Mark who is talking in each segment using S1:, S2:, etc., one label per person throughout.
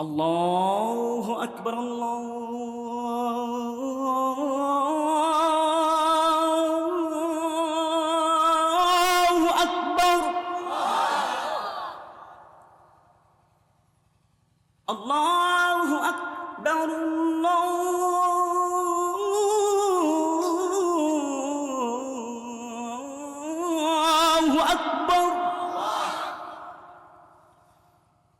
S1: الله أكبر الله.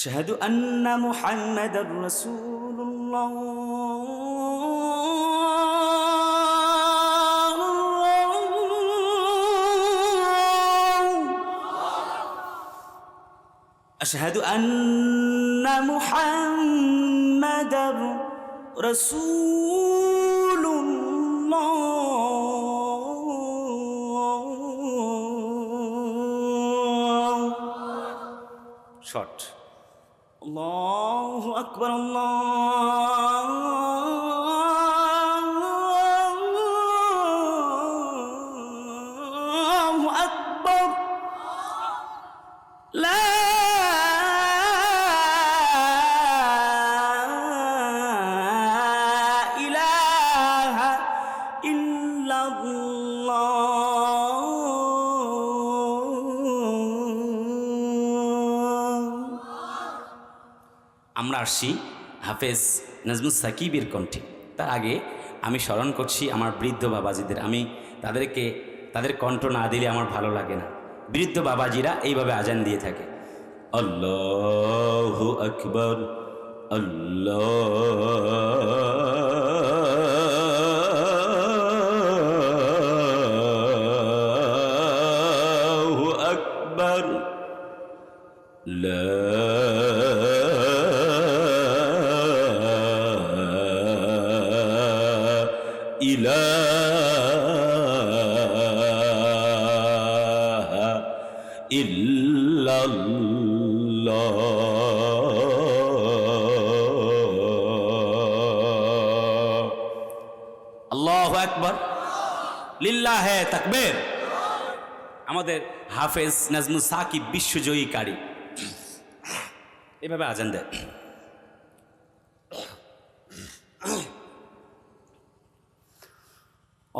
S1: أشهد أن محمدا رسول الله أشهد أن محمدا رسول الله شort الله أكبر الله আমরা আসছি হাফেজ নাজমুল সাকিবের কণ্ঠে। তার আগে আমি স্মরণ করছি আমার বৃদ্ধ বাবাজিদের। আমি তাদেরকে, তাদের কণ্ঠ না দিলে আমার ভালো লাগে না। বৃদ্ধ বাবাজিরা এইভাবে আজান দিয়ে থাকে। আল্লাহ আকবর আল্লাহ আকবর لا إله إلا الله আল্লাহ আকবর লিল্লাহ তাকবীর আমাদের হাফেজ নাজমুল সাকিব বিশ্বজয়ী কারি এভাবে আজান দেয়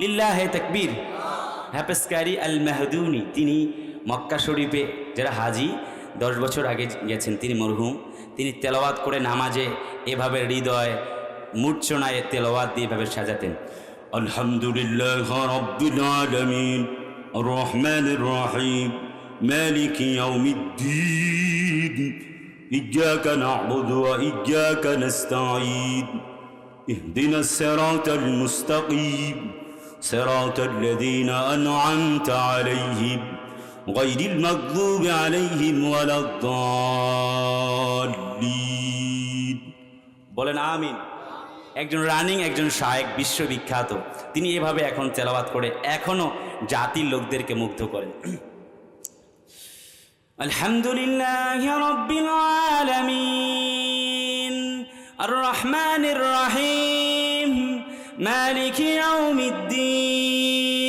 S1: লিল্লাহে তাকবীর হ্যাপেসকারি আল মাহদুনি তিনি মক্কা শরীফে যারা হাজি দশ বছর আগে গেছেন তিনি মরহুম তিনি তেলাওয়াত করে নামাজে এভাবে হৃদয় মূর্ছনায় তেলাওয়াত দিয়ে এভাবে সাজাতেন আলহামদুলিল্লাহ রব্বিল আলামিন الرحمن الرحيم مالك يوم الدين إياك نعبد وإياك نستعين اهدنا الصراط المستقيم صراط الذين أنعمت عليهم غير المغضوب عليهم ولا الضالين বলেন আমিন একজন রানিং একজন শায়েক বিশ্ববিখ্যাত তিনি এভাবে এখন তেলাওয়াত করে এখনো জাতির লোকদেরকে মুগ্ধ করেন আলহামদুলিল্লাহ রব্বিল আলামিন আর রহমানির রহিম مالك يوم الدين.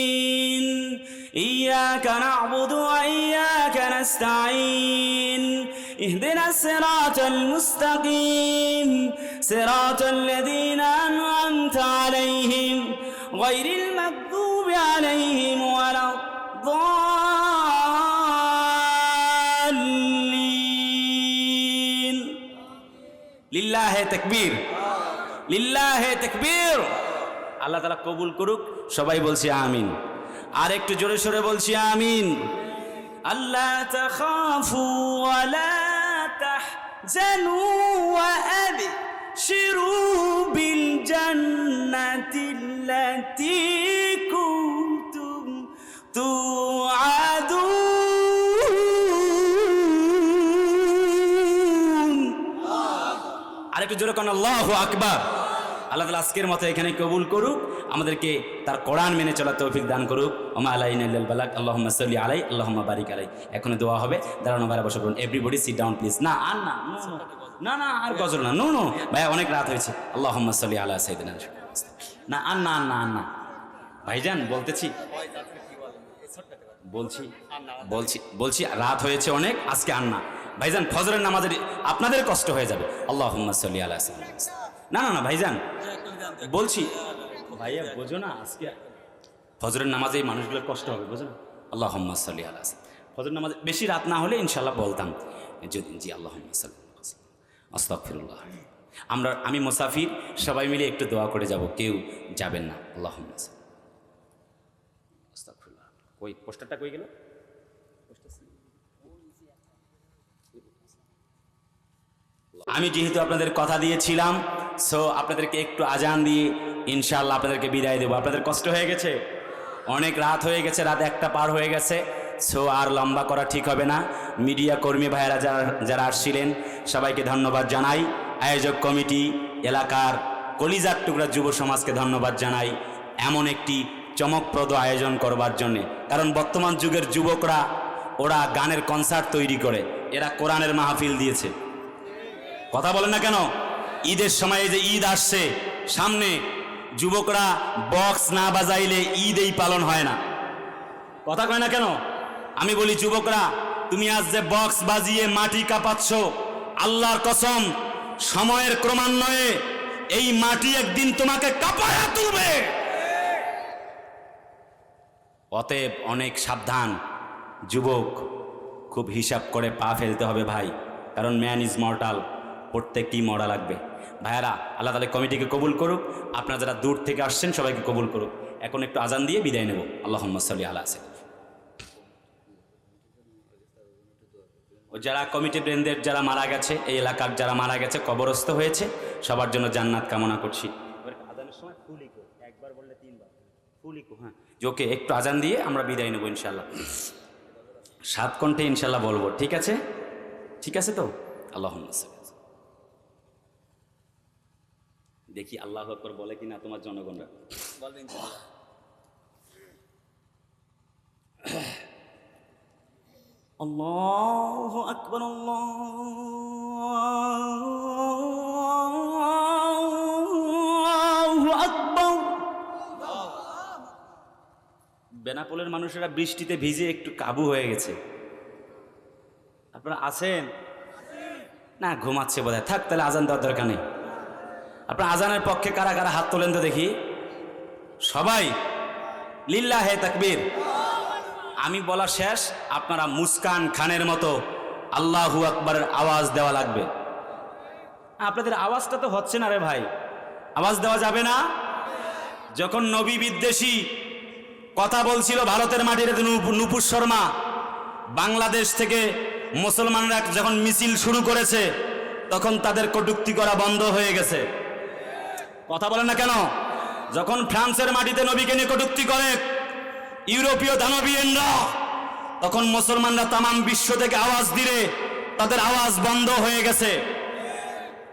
S1: إياك نعبد وإياك نستعين. اهدنا الصراط المستقيم. صراط الذين أنعمت عليهم غير المكذوب عليهم ولا الضالين. لله تكبير. لله تكبير. আল্লাহ তালা কবুল করুক, সবাই বলছি আমিন। আর একটু জোরে সোরে বলছি আমিন। আল্লাহ বিল আরেকটু জোরে কোন, আল্লাহ আকবার। আল্লাহ তালা আজকের মতো এখানে কবুল করুক, আমাদেরকে তার কোরআন মেনে চলা তৌফিক দান করুক। ওমা আলাইন বালাক আল্লাহ সাল্লি আলাই আল্লাহ বারিক আলাই এখনও দোয়া হবে, দাঁড়ানো বাইরে বসে পড়ুন। এভরিবডি সিট ডাউন প্লিজ না, আর না না না আর গজল না, নো নো। ভাই, অনেক রাত হয়েছে। আল্লাহ সাল্লি আলা সাইদিন না, আর না আর না আর না। ভাইজান, বলতেছি। বলছি বলছি বলছি, রাত হয়েছে অনেক, আজকে আর না। ভাইজান, ফজরের নামাজের আপনাদের কষ্ট হয়ে যাবে। আল্লাহ সাল্লি আলা সাইদিন না না না ভাইজান। বলছি ভাইয়া বোঝো না আজকে ফজরের নামাজে এই মানুষগুলোর কষ্ট হবে বোঝো না? আল্লাহ সাল্লি আলা ফজর নামাজ বেশি রাত না হলে ইনশাল্লাহ বলতাম যদি জি আল্লাহ আস্তাগফিরুল্লাহ। আমরা আমি মুসাফির সবাই মিলে একটু দোয়া করে যাব কেউ যাবেন না আল্লাহ আস্তাগফিরুল্লাহ। কই পোস্টারটা কই গেল? আমি যেহেতু আপনাদের কথা দিয়েছিলাম সো আপনাদেরকে একটু আজান দিয়ে ইনশাল্লাহ আপনাদেরকে বিদায় দেবো। আপনাদের কষ্ট হয়ে গেছে? অনেক রাত হয়ে গেছে, রাত একটা পার হয়ে গেছে সো আর লম্বা করা ঠিক হবে না। মিডিয়া কর্মী ভাইয়েরা যারা যারা আসছিলেন, সবাইকে ধন্যবাদ জানাই। আয়োজক কমিটি, এলাকার কলিজার টুকরা যুব সমাজকে ধন্যবাদ জানাই এমন একটি চমকপ্রদ আয়োজন করবার জন্যে। কারণ বর্তমান যুগের যুবকরা, ওরা গানের কনসার্ট তৈরি করে, এরা কোরআনের মাহফিল দিয়েছে। কথা বলেন না কেন? ঈদের সময় যে ঈদ আসছে, সামনে যুবকরা বক্স না বাজাইলে ঈদ এই পালন হয় না। কথা কয় না কেন? আমি বলি, যুবকরা, তুমি আজ যে বক্স বাজিয়ে মাটি কাঁপাচ্ছ, আল্লাহর কসম, সময়ের ক্রমান্বয়ে এই মাটি একদিন তোমাকে কাঁপায়া তুলবে। অতএব অনেক সাবধান, যুবক, খুব হিসাব করে পা ফেলতে হবে ভাই, কারণ ম্যান ইজ মর্টাল প্রত্যেককেই মরা লাগবে? ভাইয়ারা, আল্লাহ তালা কমিটিকে কবুল করুক। আপনারা যারা দূর থেকে আসছেন, সবাইকে কবুল করুক। এখন একটু আজান দিয়ে বিদায় নেব। আল্লাহ সাল্লি আল্লাহ ও যারা কমিটি ব্রেনদের যারা মারা গেছে, এই এলাকার যারা মারা গেছে, কবরস্থ হয়েছে, সবার জন্য জান্নাত কামনা করছি। আজানের সময় একবার বললে তিনবার। হ্যাঁ। ওকে, একটু আজান দিয়ে আমরা বিদায় নেব ইনশাল্লাহ সাত কণ্ঠে ইনশাল্লাহ বলব, ঠিক আছে? ঠিক আছে তো? আল্লাহ দেখি আল্লাহ আকবর বলে কিনা তোমার জনগণরা। আল্লাহ আল্লাহ আকবর। বেনাপোলের মানুষেরা বৃষ্টিতে ভিজে একটু কাবু হয়ে গেছে। আপনারা আছেন? না ঘুমাচ্ছে বোধ থাক তাহলে আজান দেওয়ার দরকার নেই। আপনার আজানের পক্ষে কারা কারা হাত তোলেন তো দেখি। সবাই লিল্লা হে তাকবীর। আমি বলা শেষ, আপনারা মুস্কান খানের মতো আল্লাহু আকবরের আওয়াজ দেওয়া লাগবে। আপনাদের আওয়াজটা তো হচ্ছে না রে ভাই। আওয়াজ দেওয়া যাবে না? যখন নবী বিদ্বেষী কথা বলছিল ভারতের মাটির নুপুর শর্মা, বাংলাদেশ থেকে মুসলমানরা যখন মিছিল শুরু করেছে, তখন তাদের কটুক্তি করা বন্ধ হয়ে গেছে। কথা বলেন না কেন? যখন ফ্রান্সের মাটিতে নবীকে নিয়ে কটুক্তি করে ইউরোপীয় দানবীয়রা, তখন মুসলমানরা তামাম বিশ্ব থেকে আওয়াজ দিলে তাদের আওয়াজ বন্ধ হয়ে গেছে।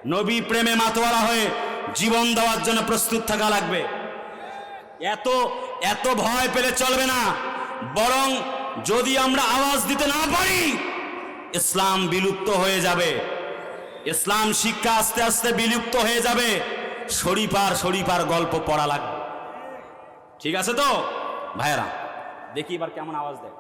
S1: নবী প্রেমে মাতোয়ারা হয়ে জীবন দেওয়ার জন্য প্রস্তুত থাকা লাগবে। এত এত ভয় পেলে চলবে না। বরং যদি আমরা আওয়াজ দিতে না পারি, ইসলাম বিলুপ্ত হয়ে যাবে। ইসলাম শিক্ষা আস্তে আস্তে বিলুপ্ত হয়ে যাবে। শরীফার শরীফার গল্প পড়া লাগবে। ঠিক আছে তো? ভাইয়েরা দেখি এবার কেমন আওয়াজ দেয়।